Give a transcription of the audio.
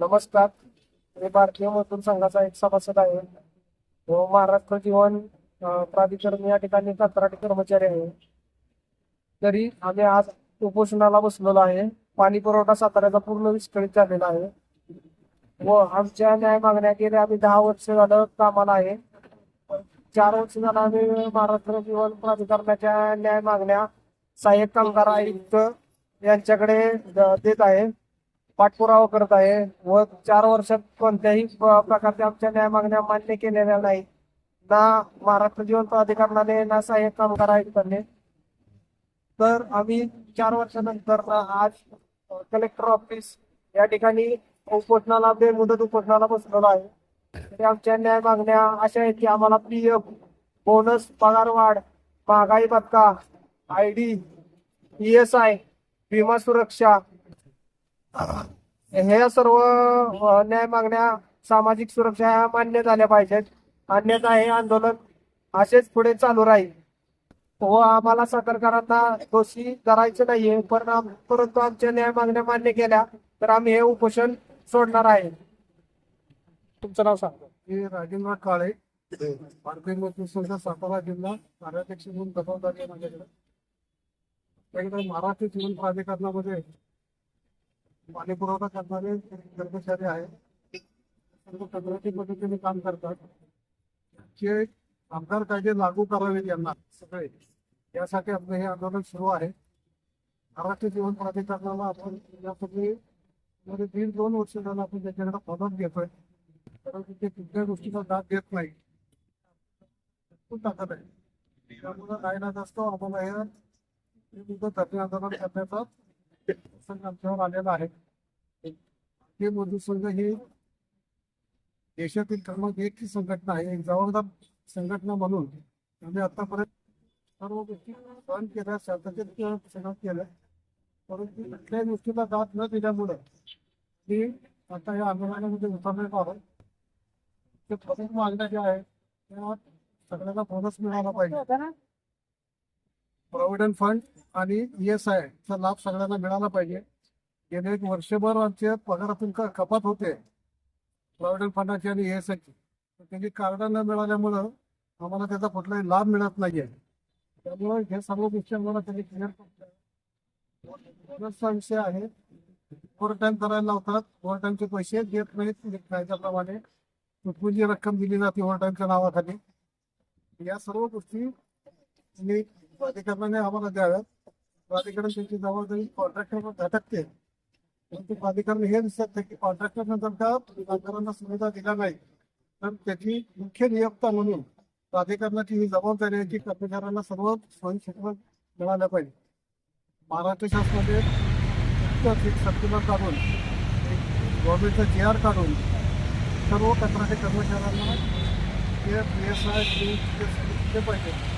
नमस्कार. मी भारतीय मजदूर संघाचा एक सभासद आहे. व महाराष्ट्र जीवन प्राधिकरण या ठिकाणी कंत्राटी कर्मचारी आहे. तरी आम्ही आज उपोषणाला बसलेलो आहे. पाणी पुरवठा साताऱ्याचा पूर्ण विस्कळीत झालेला आहे. व आमच्या न्याय मागण्या केल्या. आम्ही दहा वर्ष झालं कामाला आहे. चार वर्ष झालं आम्ही महाराष्ट्र जीवन प्राधिकरणाच्या न्याय मागण्या सहाय्यक कामगार आयुक्त यांच्याकडे देत आहे. पाठपुरावा करत आहे. व चार वर्षात कोणत्याही प्रकारच्या आमच्या न्याय मागण्या मान्य केलेल्या नाही. ना महाराष्ट्र जीवन प्राधिकरणाने ना सहाय्यक कामगार आयुक्तांनी. तर आम्ही चार वर्षानंतर आज कलेक्टर ऑफिस या ठिकाणी उपोषणाला बेमुदत उपोषणाला बसलेलो आहे. तरी आमच्या न्याय मागण्या अशा आहेत की आम्हाला पी एफ बोनस पगार वाढ महागाई भत्ता I D E S I विमा सुरक्षा. ह्या सर्व न्याय मागण्या सामाजिक सुरक्षा ह्या मान्य झाल्या पाहिजेत. अन्यथा हे आंदोलन असेच पुढे चालू राहील. व आम्हाला सातारकरांना दोषी धरायचं नाहीये पण परंतु आमच्या न्याय मागण्या मान्य केल्या तर आम्ही हे उपोषण सोडणार आहे. तुमचं नाव सांगा. मी राजेंद्र काळे भारतीय सातारा जिल्हा कार्याध्यक्ष म्हणून जबाबदारी आहे माझ्याकडे. त्याकडे महाराष्ट्र जीवन प्राधिकरणामध्ये पाणी पुरवठा करणारे कर्मचारी आहेत. सर्व कंत्राटी पद्धतीने काम करतात. जे आमदार कायदे लागू करावेत यांना सगळे. यासाठी आपलं हे आंदोलन सुरू आहे. महाराष्ट्र जीवन प्राधिकरणाला आपण यापूर्वी मध्ये दीड दोन वर्ष झालं आपण त्याच्याकडे मदत घेतोय. परंतु ते कुठल्या गोष्टीचा दाद देत नाही. खूप ताकद आहे. त्यामुळे काय ना असतो आम्हाला हे हे धरणे आंदोलन करण्याचा प्रसंग आमच्यावर आलेला आहे. हे मजूर संघ ही देशातील क्रमांक एकची संघटना आहे. एक जबाबदार संघटना म्हणून आम्ही आतापर्यंत सर्व गोष्टी सहन केल्या शांततेत सहन केलं. परंतु कुठल्याही गोष्टीला दाद न दिल्यामुळे मी आता या आंदोलनामध्ये उतरण्यात आहोत. ते प्रमुख मागण्या ज्या आहेत त्या सगळ्यांना बोनस मिळाला पाहिजे. प्रॉव्हिडंट फंड आणि ई एस आय चा लाभ सगळ्यांना मिळाला पाहिजे. गेले एक वर्षभर आमचे पगारातून कपात होते. प्रॉव्हिडंट फंडाची आणि ई एस आयची त्याची कार्ड न मिळाल्यामुळं आम्हाला त्याचा कुठलाही लाभ मिळत नाहीये. त्यामुळे हे सर्व गोष्टी आम्हाला त्यांनी क्लिअर बोनसचा विषय आहे ओव्हर टाइम करायला लावतात. ओव्हर टाइमचे पैसे देत नाहीत कायद्याप्रमाणे. तुटपुंजी रक्कम दिली जाते ओव्हर टाइमच्या नावाखाली. या सर्व गोष्टी मी प्राधिकरणाने आम्हाला द्याव्यात. प्राधिकरण त्याची जबाबदारी कॉन्ट्रॅक्टरवर झटकते परंतु प्राधिकरण हे दिसत की कॉन्ट्रॅक्टरने जर का कामगारांना सुविधा दिल्या नाही तर त्याची मुख्य नियोक्ता म्हणून प्राधिकरणाची ही जबाबदारी आहे की कर्मचाऱ्यांना सर्व स्वयंक्षेत्र मिळाल्या पाहिजे. महाराष्ट्र शासनाने नुकतंच एक सर्क्युलर काढून एक गव्हर्नमेंटचा जी आर काढून सर्व कंत्राटी कर्मचाऱ्यांना एफ पी एस आय दिले पाहिजे